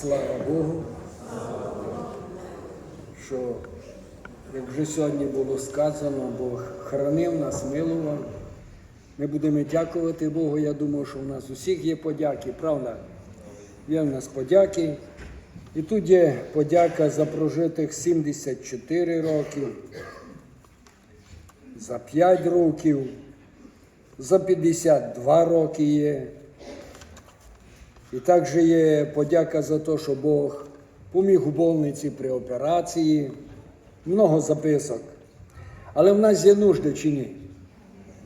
Слава Богу, що, як вже сьогодні було сказано, Бог хранив нас, милував. Ми будемо дякувати Богу. Я думаю, що у нас усіх є подяки, правда? Є в нас подяки. І тут є подяка за прожитих 74 роки, за 5 років, за 52 роки є. І також є подяка за те, що Бог поміг у больниці при операції, много записок. Але в нас є нужди чи ні?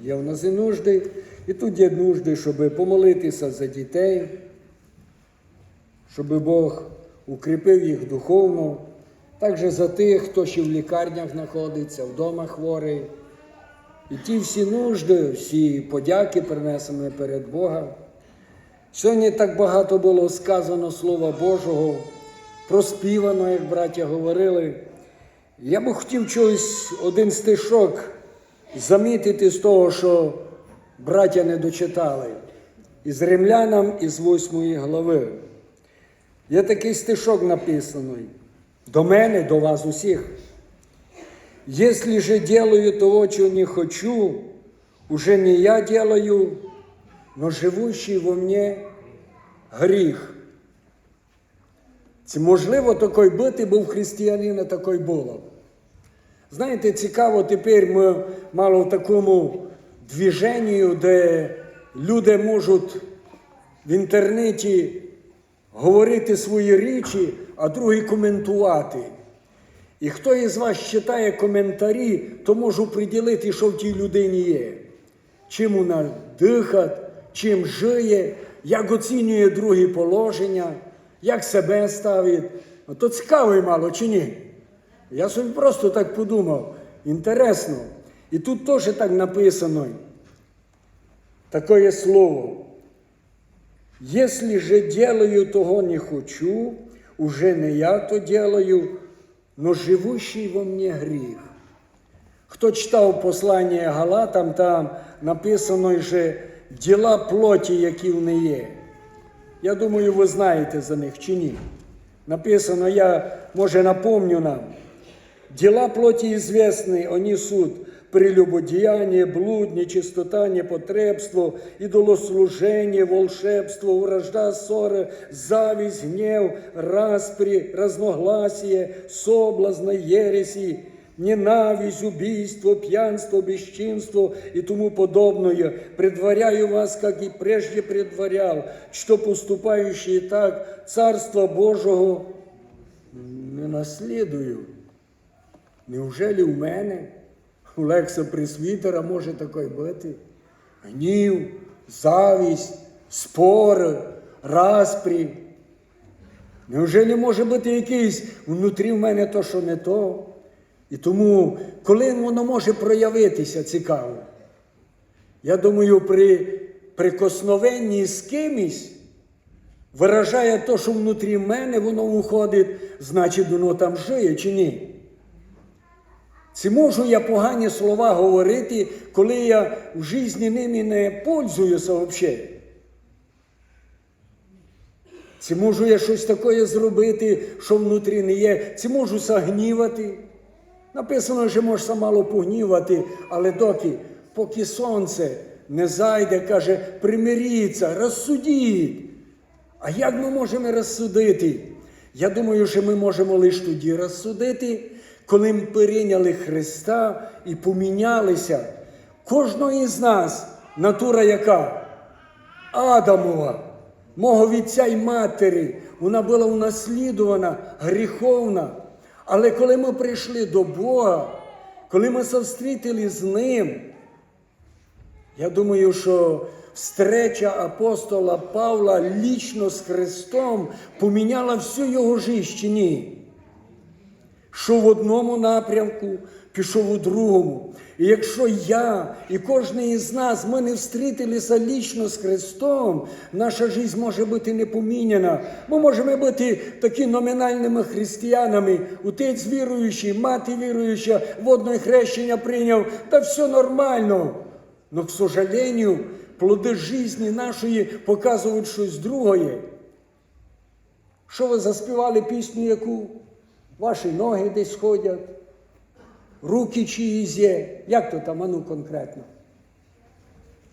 Є в нас і нужди, і тут є нужди, щоб помолитися за дітей, щоб Бог укріпив їх духовно, також за тих, хто ще в лікарнях знаходиться, вдома хворий. І ті всі нужди, всі подяки принесені перед Богом. Сьогодні так багато було сказано Слова Божого, проспівано, як браття говорили. Я би хотів чогось один стишок замітити з того, що браття не дочитали. Із римлянам із восьмої глави. Є такий стишок написаний до мене, до вас усіх. Если же делаю того, чего не хочу, уже не я делаю, но живущий во мне гріх. Це можливо такий бути, бо в християнина такий було. Знаєте, цікаво, тепер ми мало в такому движенні, де люди можуть в інтернеті говорити свої речі, а другі коментувати. І хто із вас читає коментарі, то може приділити, що в тій людині є. Чим вона дихає, чим жиє, як оцінює другі положення, як себе ставить. То цікаво і мало чи ні? Я собі просто так подумав. Інтересно. І тут теж так написано. Такое слово. Если же делаю того не хочу, уже не я то делаю, но живущий во мне гріх. Хто читав послання Галатам, там написано, що діла плоті, які в неї є. Я думаю, ви знаєте за них чи ні. Написано, я, може, напомню нам. Дела плоти известны, они суд, прелюбодеяние, блуд, нечистота, непотребство, идолослужение, волшебство, вражда, ссоры, зависть, гнев, распри, разногласие, соблазна, ереси, ненависть, убийство, пьянство, бесчинство и тому подобное. Предваряю вас, как и прежде предварял, что поступающие так Царство Божого не наслідую. Неужели у мене, у Лекса Пресвітера, може такий бути? Гнів, завість, спори, распрі. Неужели може бути якийсь внутрі в мене то, що не то? І тому, коли воно може проявитися цікаво, я думаю, при прикосновенні з кимось виражає то, що внутрі мене воно виходить, значить, воно там жиє чи ні? Чи можу я погані слова говорити, коли я в житті ними не пользуюся взагалі? Чи можу я щось таке зробити, що внутрі не є? Чи можу загнівати? Написано, що можеш мало погнівати, але доки, поки сонце не зайде, каже, примиріться, розсудіть. А як ми можемо розсудити? Я думаю, що ми можемо лише тоді розсудити, коли ми прийняли Христа і помінялися. Кожного із нас натура яка? Адамова, мого вітця й матері, вона була унаслідувана, гріховна. Але коли ми прийшли до Бога, коли ми зустрітили з Ним, я думаю, що встреча апостола Павла лічно з Христом поміняла всю його життя чи ні? Що в одному напрямку, пішов у другому. І якщо я і кожен із нас ми не встрітилися лічно з Христом, наша життя може бути не поміняна. Ми можемо бути такі номінальними християнами, отець віруючий, мати віруюча, водне хрещення прийняв, та все нормально. Но, к сожалению, плоди житті нашої показують щось друге. Що ви заспівали пісню яку? Ваші ноги десь ходять, руки чиїсь є. Як то там, ану конкретно?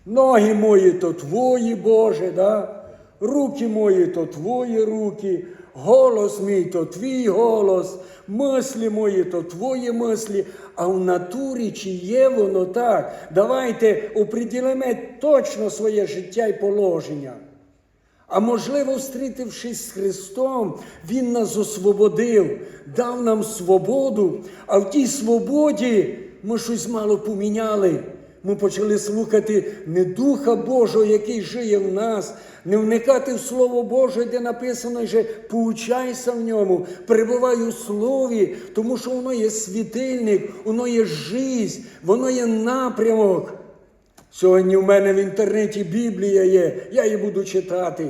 Ноги мої то твої, Боже, да? руки мої то твої руки, голос мій то твій голос, мислі мої то твої мислі, а в натурі чи є воно так? Давайте оприділимо точно своє життя і положення. А можливо, встрітившись з Христом, Він нас освободив, дав нам свободу, а в тій свободі ми щось мало поміняли. Ми почали слухати не Духа Божого, який жиє в нас, не вникати в Слово Боже, де написано, що поучайся в ньому, перебувай у Слові, тому що воно є світильник, воно є жизнь, воно є напрямок. Сьогодні в мене в інтернеті Біблія є, я її буду читати.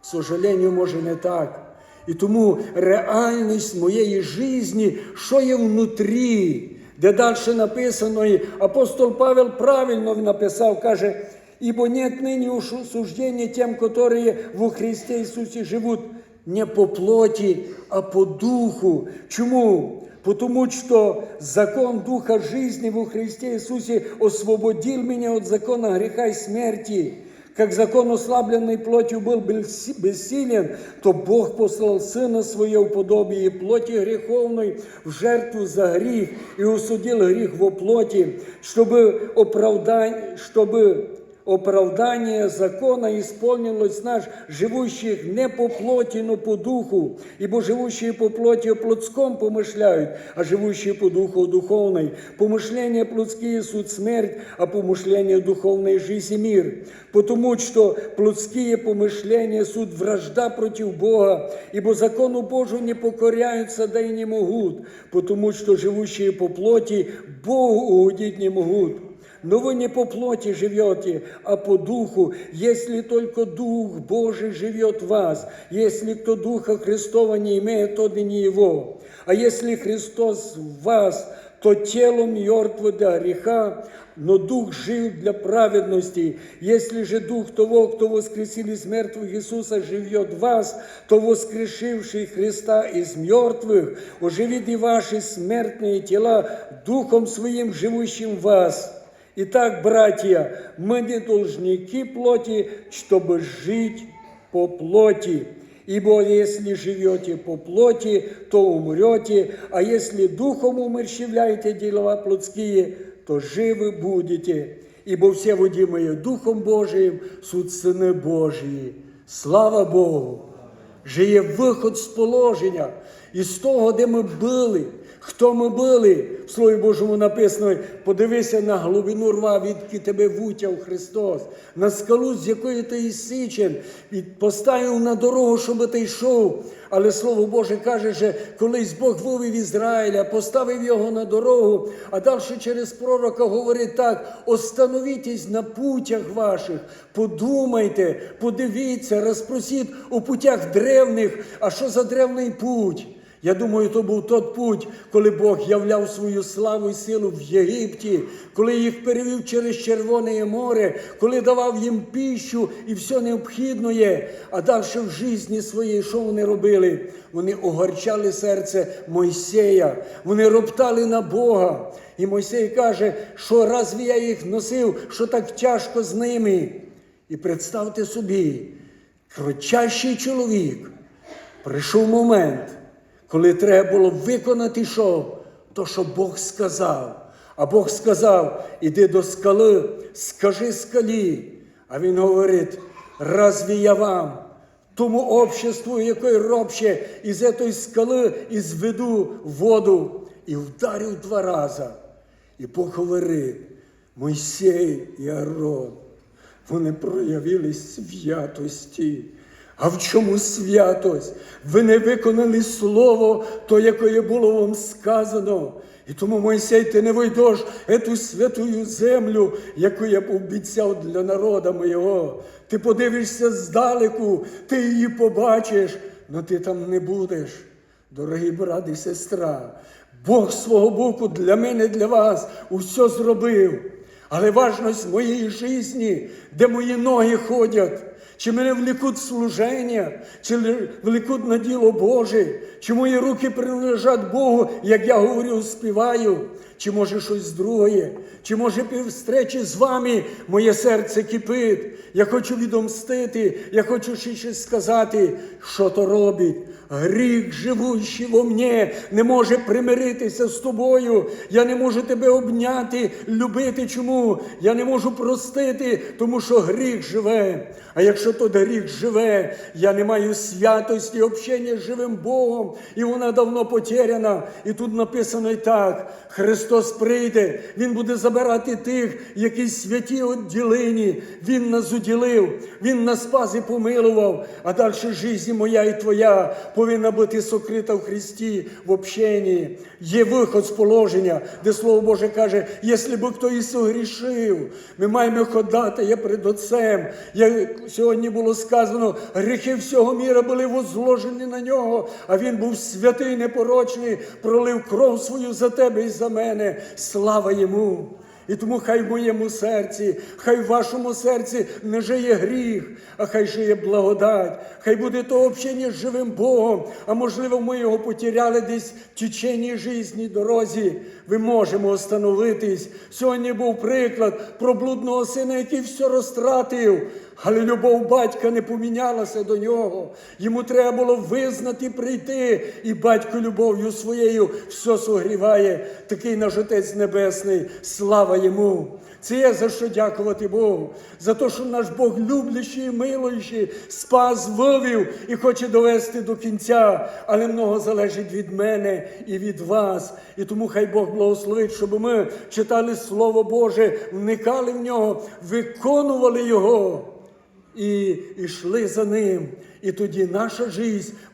К сожалению, може не так. І тому реальність моєї житті, що є внутрі, де далі написано, і апостол Павел правильно написав, каже, ибо нет ныне уж суждения тем, которые во Христе Иисусе живут не по плоті, а по духу. Чому? Потому что закон Духа жизни во Христе Иисусе освободил меня от закона греха и смерти. Как закон, ослабленный плотью, был бесси- бессилен, то Бог послал Сына Своего в подобие плоти греховной в жертву за грех и усудил грех во плоти, чтобы, оправдание, чтобы оправдание закона исполнилось наш, живущих не по плоти, но по духу. Ибо живущие по плоти о плотском помышляют, а живущие по духу о духовной. Помышления плотские суть смерть, а помышления духовные жизнь и мир. Потому что плотские помышления суть вражда против Бога, ибо закону Божию не покоряются, да и не могут, потому что живущие по плоти Богу угодить не могут. Но вы не по плоти живете, а по духу, если только Дух Божий живет в вас. Если кто Духа Христова не имеет, то и не его. А если Христос в вас, то тело мертво для греха, но Дух жив для праведности. Если же Дух того, кто воскресил из мертвых Иисуса, живет в вас, то воскрешивший Христа из мертвых, оживит и ваши смертные тела Духом Своим, живущим в вас. Итак, братья, мы не должники плоти, чтобы жить по плоти. Ибо если живете по плоти, то умрете, а если духом умерщвляете дела плотские, то живы будете. Ибо все водимые Духом Божиим суть Сини Божії. Слава Богу! Же є виход з положення із того, де ми були. Хто ми були, в Слові Божому написано, подивися на глибину рва, відки тебе вутяв Христос, на скалу, з якої ти і і поставив на дорогу, щоб ти йшов. Але Слово Боже каже, що колись Бог вивів Ізраїля, поставив його на дорогу, а далі через пророка говорить так: остановітесь на путях ваших, подумайте, подивіться, розпросіть у путях древних. А що за древний путь? Я думаю, то був тот путь, коли Бог являв свою славу і силу в Єгипті, коли їх перевів через Червоне море, коли давав їм піщу і все необхідне. А далі в житті своїй, що вони робили? Вони огорчали серце Мойсея, вони роптали на Бога. І Мойсей каже, що разві я їх носив, що так тяжко з ними. І представте собі, кричащий чоловік, прийшов момент коли треба було виконати що? То, що Бог сказав. А Бог сказав: іди до скали, скажи скалі. А він говорить: разві я вам, тому обществу, яке робще, із цієї скали і зведу воду, і вдарив два рази. І Бог говорить, Мойсей і Аарон, вони проявили святості. А в чому святость? Ви не виконали слово, то, яке було вам сказано. І тому, Мойсей, ти не вийдеш ету святую землю, яку я обіцяв для народа моєго. Ти подивишся здалеку, ти її побачиш, але ти там не будеш. Дорогі брат і сестра, Бог свого боку для мене, для вас усе зробив. Але важність моєї житті, де мої ноги ходять, чи мене влекуть в служення, чи ле- на діло Боже, чи мої руки принадлежать Богу, як я говорю, співаю, чи може щось друге, чи може пів встречі з вами моє серце кипить. Я хочу відомстити, я хочу ще щось сказати, що то робить. Гріх, живущий во мені, не може примиритися з тобою. Я не можу тебе обняти, любити. Чому? Я не можу простити, тому що гріх живе. А якщо той гріх живе, я не маю святості, общення з живим Богом, і вона давно потеряна. І тут написано і так: Христос прийде, Він буде забирати тих, які святі відділені. Він нас уділив, Він нас спас і помилував. А далі життя моя і твоя повинна бути сокрита в Христі в общенні. Є виход з положення, де Слово Боже каже, якщо б хто і согрішив, ми маємо ходати я перед Отцем. Як сьогодні було сказано, гріхи всього міра були возложені на нього, а він був святий, непорочний, пролив кров свою за тебе і за мене. Слава йому! І тому хай в моєму серці, хай в вашому серці не жиє гріх, а хай жиє благодать, хай буде то общення з живим Богом. А можливо, ми його потеряли десь в течение житті, дорозі. Ви можемо остановитись. Сьогодні був приклад про блудного сина, який все розтратив. Але любов батька не помінялася до нього. Йому треба було визнати, прийти, і батько любов'ю своєю все согріває. Такий наш Отець Небесний, слава йому. Це є за що дякувати Богу, за те, що наш Бог люблячий і милуючий, спас, вивів і хоче довести до кінця, але много залежить від мене і від вас. І тому хай Бог благословить, щоб ми читали Слово Боже, вникали в нього, виконували його і йшли за ним. І тоді наша життя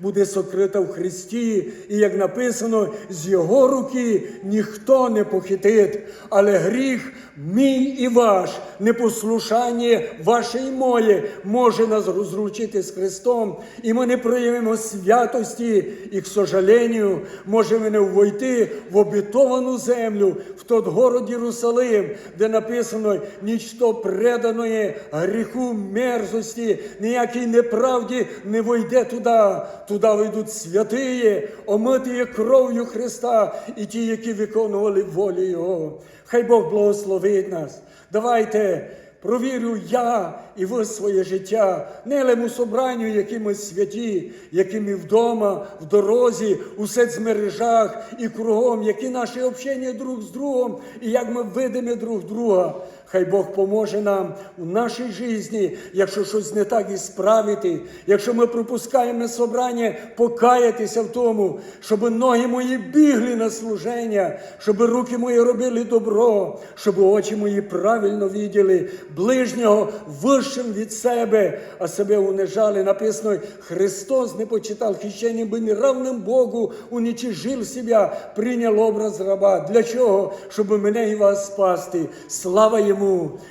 буде сокрита в Христі, і як написано, з Його руки ніхто не похитить, але гріх мій і ваш, непослушання ваше і моє може нас розлучити з Христом, і ми не проявимо святості, і, к сожалению, можемо не ввойти в обітовану землю, в тот город Єрусалим, де написано нічто преданої гріху мерзості, ніякій неправді не войде туди. Туди вийдуть святиє, омиті кров'ю Христа і ті, які виконували волю Його. Хай Бог благословить нас. Давайте. Провірю я і ви своє життя, не лему собранню, які ми святі, які ми вдома, в дорозі, у соцмережах і кругом, які наші общення друг з другом, і як ми видимо друг друга. Хай Бог поможе нам у нашій житті, якщо щось не так і справити, якщо ми пропускаємо собрання, покаятися в тому, щоб ноги мої бігли на служення, щоб руки мої робили добро, щоб очі мої правильно виділи, ближнього вищим від себе, а себе унижали. Написано, Христос не почитав хищення, би неравним Богу уничижив себе, прийняв образ раба. Для чого? Щоб мене і вас спасти. Слава йому!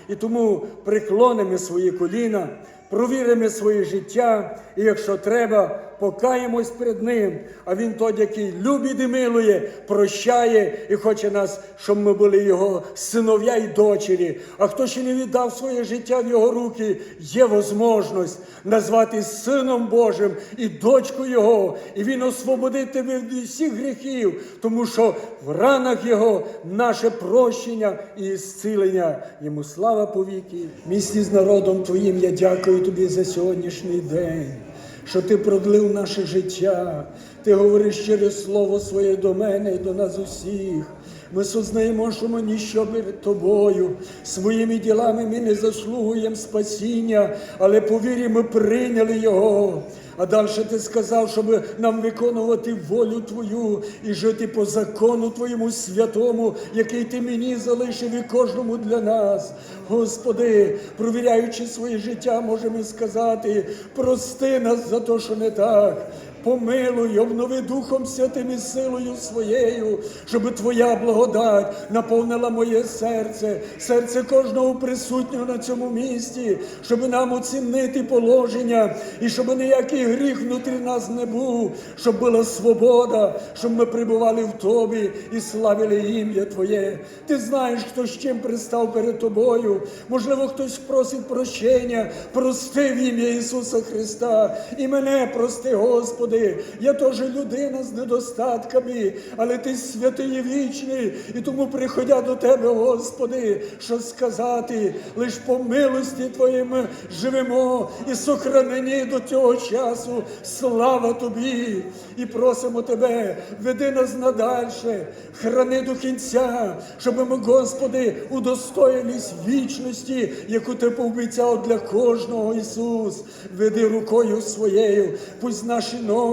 І тому приклонимо свої коліна, провіримо своє життя, і якщо треба, покаємось перед Ним. А Він той, який любить і милує, прощає і хоче нас, щоб ми були Його синов'я і дочері. А хто ще не віддав своє життя в Його руки, є можливість назвати Сином Божим і дочкою Його, і Він освободить тебе від усіх гріхів, тому що в ранах Його наше прощення і зцілення. Йому слава повіки. Місті з народом Твоїм я дякую тобі за сьогоднішній день що ти продлив наше життя. Ти говориш через слово своє до мене і до нас усіх. Ми сознаємо, що ми ніщо перед тобою. Своїми ділами ми не заслугуємо спасіння, але по вірі ми прийняли Його. А далі ти сказав, щоб нам виконувати волю Твою і жити по закону Твоєму святому, який ти мені залишив і кожному для нас. Господи, провіряючи своє життя, можемо сказати, прости нас за те, що не так. Помилуй, обнови Духом Святим і силою своєю, щоб Твоя благодать наповнила моє серце, серце кожного присутнього на цьому місці, щоб нам оцінити положення і щоб ніякий гріх внутрі нас не був, щоб була свобода, щоб ми прибували в Тобі і славили ім'я Твоє. Ти знаєш, хто з чим пристав перед Тобою. Можливо, хтось просить прощення, прости в ім'я Ісуса Христа. І мене прости, Господи. Я теж людина з недостатками, але Ти святий і вічний, і тому приходя до Тебе, Господи, що сказати, лиш по милості Твоїм живемо і сохранені до цього часу. Слава Тобі! І просимо Тебе, веди нас надальше, храни до кінця, щоб ми, Господи, удостоїлись вічності, яку Ти пообіцяв для кожного Ісус. Веди рукою своєю, пусть наші ноги,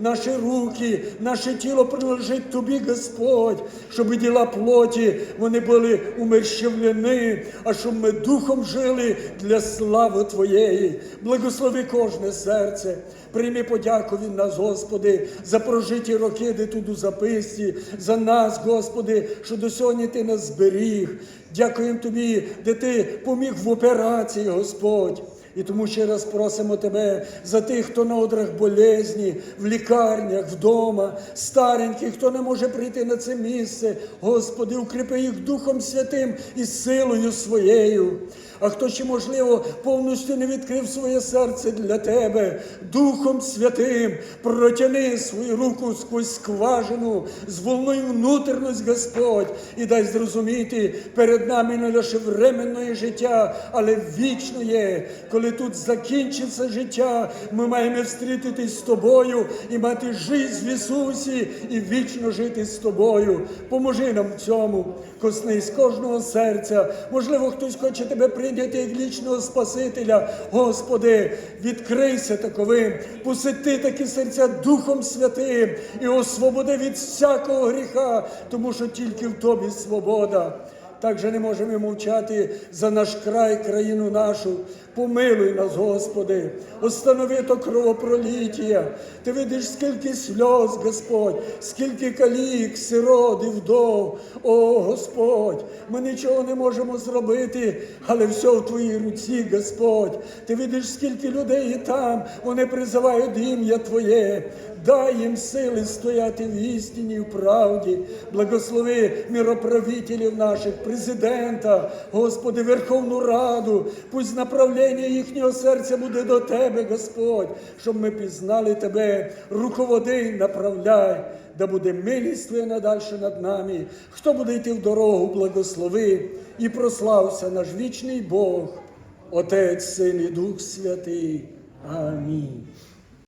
наші руки, наше тіло принадлежить Тобі, Господь, щоб діла плоті вони були умерщвлені, а щоб ми духом жили для слави Твоєї. Благослови кожне серце. Прийми подяку від нас, Господи, за прожиті роки, де тут у записці, за нас, Господи, що до сьогодні Ти нас зберіг. Дякуємо Тобі, де Ти поміг в операції, Господь. І тому ще раз просимо Тебе за тих, хто на одрах болезні, в лікарнях, вдома, стареньких, хто не може прийти на це місце. Господи, укріпи їх Духом Святим і силою своєю. А хто ще, можливо, повністю не відкрив своє серце для Тебе, Духом Святим, протяни свою руку сквозь скважину, зволнуй внутрішність, Господь, і дай зрозуміти перед нами не лише временне життя, але вічне. Коли тут закінчиться життя, ми маємо встрітитись з тобою і мати життя в Ісусі і вічно жити з тобою. Поможи нам в цьому, коснись кожного серця. Можливо, хтось хоче тебе прийняти як вічного Спасителя. Господи, відкрийся таковим, посети такі серця Духом Святим і освободи від всякого гріха, тому що тільки в Тобі свобода. Також не можемо мовчати за наш край, країну нашу. Помилуй нас, Господи, останови то кровопроліття. Ти видиш, скільки сльоз, Господь, скільки калік, сирот і вдов. О, Господь, ми нічого не можемо зробити, але все в Твоїй руці, Господь. Ти видиш, скільки людей і там, вони призивають ім'я Твоє. Дай їм сили стояти в істині в правді. Благослови мироправителів наших, президента, Господи, Верховну Раду. Пусть направлення їхнього серця буде до Тебе, Господь, щоб ми пізнали Тебе, руководи, направляй, да буде милість Твоя надальше над нами. Хто буде йти в дорогу, благослови і прослався наш вічний Бог, Отець, Син і Дух Святий. Амінь.